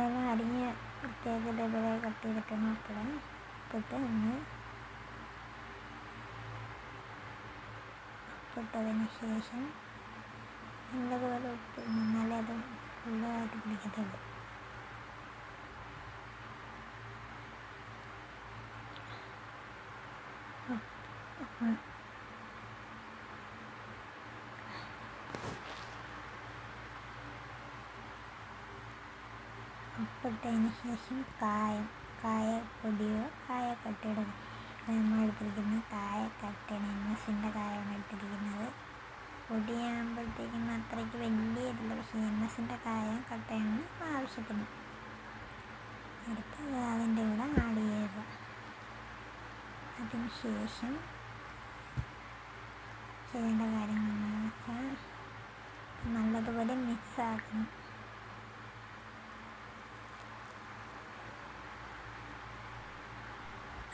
തേങ്ങ അരിഞ്ഞ് പ്രത്യേക ഇതേപോലെ കട്ട് ചെയ്തിട്ട് നോക്കണം ഇട്ടിട്ട് ഒന്ന് ഇട്ടതിന് ശേഷം നല്ലതുപോലെ ഉപ്പ് എന്നാലേ അത് ഫുള്ളായിട്ട് പിടിക്കത്തുള്ളൂ അപ്പോൾ ഉപ്പിട്ടതിന് ശേഷം കായം കായപ്പൊടിയോ കായക്കട്ടയുടെ നമ്മൾ എടുത്തിരിക്കുന്ന കായക്കട്ടയാണ് എൻ എസിന്റെ കായാണ് എടുത്തിരിക്കുന്നത് പൊടിയാകുമ്പോഴത്തേക്കും അത്രയ്ക്ക് വലിയ ഇതില്ല പക്ഷേ എം എസിന്റെ കായം കട്ടയാണ് ആവശ്യത്തിന് എടുത്ത് അതിന്റെ കൂടെ ആഡ് ചെയ്യുക അതിന് ശേഷം ചെയ്യേണ്ട കാര്യങ്ങൾ എന്താണെന്ന് വെച്ചാൽ നല്ലതുപോലെ മിക്സ് ആക്കണം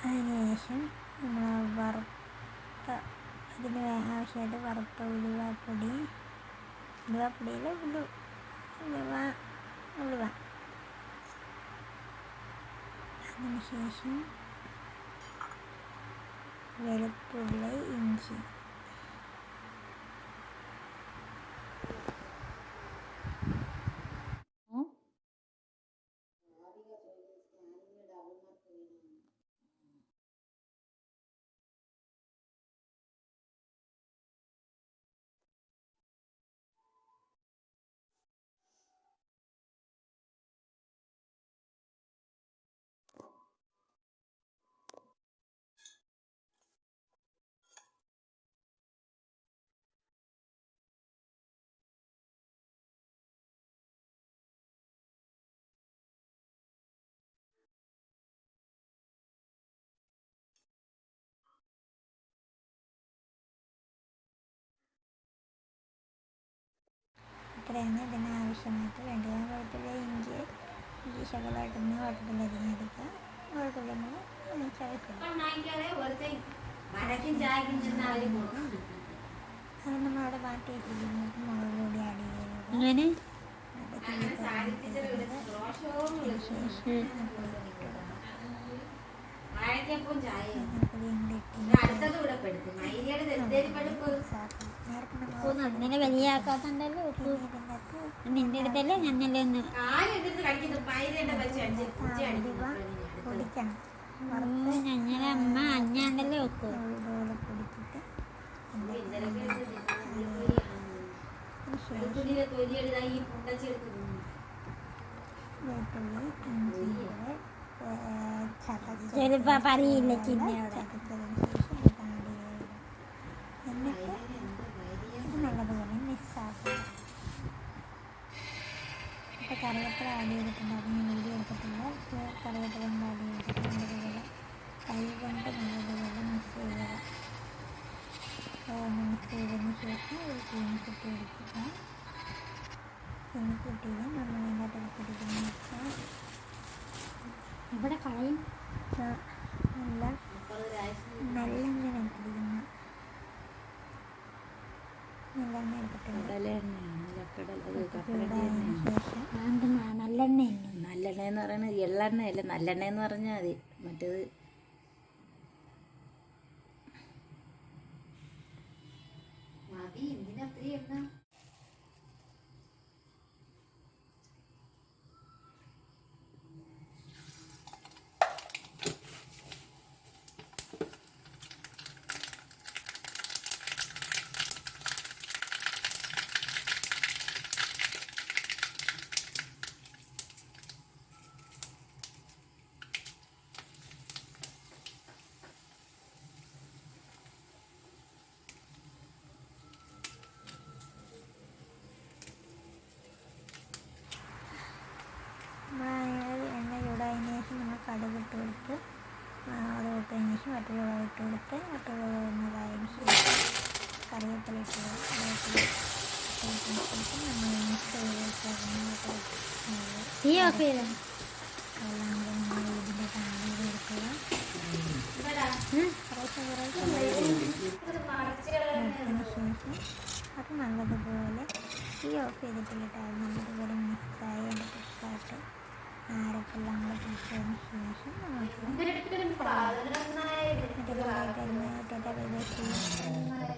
അതിനുശേഷം നമ്മൾ വറുത്ത അതിന് ആവശ്യമായിട്ട് വറുത്ത ഉലുവാപ്പൊടി ഉലുവാപ്പൊടിയിൽ ഉലു ഉലുവ ഉലുവ. അതിനുശേഷം വെളുത്തുള്ളി ഇഞ്ചി. ഇത്രയാണ് ഇതിന് ആവശ്യമായിട്ട് വേണ്ടത് ഞാൻ വെളുത്തുള്ളി ഇഞ്ചി ഇഞ്ചി ശകലമായിട്ടൊന്ന് വെളുത്തുള്ളി അരിഞ്ഞെടുക്കുക വെളുത്തുള്ളി ഒന്ന് ചതക്കുക അത് നമ്മളവിടെ മാറ്റി വെച്ചിരിക്കുന്നത് മുളക് പൊടി ആഡ് ചെയ്യുന്നത്. വാഴയ്ക്കപ്പം ചായ അടുത്തത് ഇവിടെ പെടുത്തും അങ്ങനെ നിന്റെ അടുത്തല്ലേ ഞന്നല്ലേ ഒന്ന് ഞങ്ങളെ അമ്മ അഞ്ഞാണ്ടല്ലേ വെക്കൂ. ഇതുപോലെ പൊടിച്ചിട്ട് ഇന്നലൊക്കെ അതിന് ശേഷം വെളുത്തുള്ളിയുടെ തൊലിയെടുത്താ ഈ പുണ്ടച്ചെടുത്ത് തിന്നു വെളുത്തുള്ളി ഇഞ്ചി കൂടെ ചതച്ച് ചിലപ്പോ പറയില്ല ചിന്ന അവിടെ ചതച്ചതിന് ശേഷം ഇത് ആഡ് ചെയ്യുക എന്നിട്ട് ഇത് നല്ലതുപോലെ മിക്സാക്കുക ഇപ്പോൾ കറിവേപ്പില ആഡ് ചെയ്തിട്ടുണ്ട്. അത് ഞാൻ വീഡിയോ എടുത്തിട്ടില്ല. പക്ഷേ കറിവേപ്പില കൊണ്ട് ആഡ് ചെയ്തിട്ടുണ്ട്. നല്ലതുപോലെ കൈ കൊണ്ട് നല്ലതുപോലെ മിക്സ് ചെയ്യുക ഒന്ന് മിക്സ് ചെയ്തതിന് ശേഷം ഒരു ചീനിക്കുട്ടി എടുക്കുക ചീനിക്കുട്ടിയിൽ നമ്മൾ അതിന്റെ എടുത്തിരിക്കുന്ന വെച്ചാൽ ഇവിടെ കളയും. നല്ല നല്ലെണ്ണ എടുത്തിരിക്കുന്ന നല്ലെണ്ണ എടുത്തിട്ടുണ്ട്. നല്ലെണ്ണയല്ലേ നല്ലെണ്ണ എന്ന് പറയുന്നത് എള്ളെണ്ണ അല്ല നല്ലെണ്ണ എന്ന് പറഞ്ഞാൽ മതി. മറ്റേത് തീ ഓഫ് ചെയ്ത അത് നല്ലതുപോലെ തീ ഓഫ് ചെയ്തിട്ടില്ല കേട്ടോ അത് എന്റെ കുക്കായിട്ട് ആരൊക്കെ എല്ലാം കൂടെ കുക്ക് ശേഷം നമുക്ക് करना टाटा बाय बाय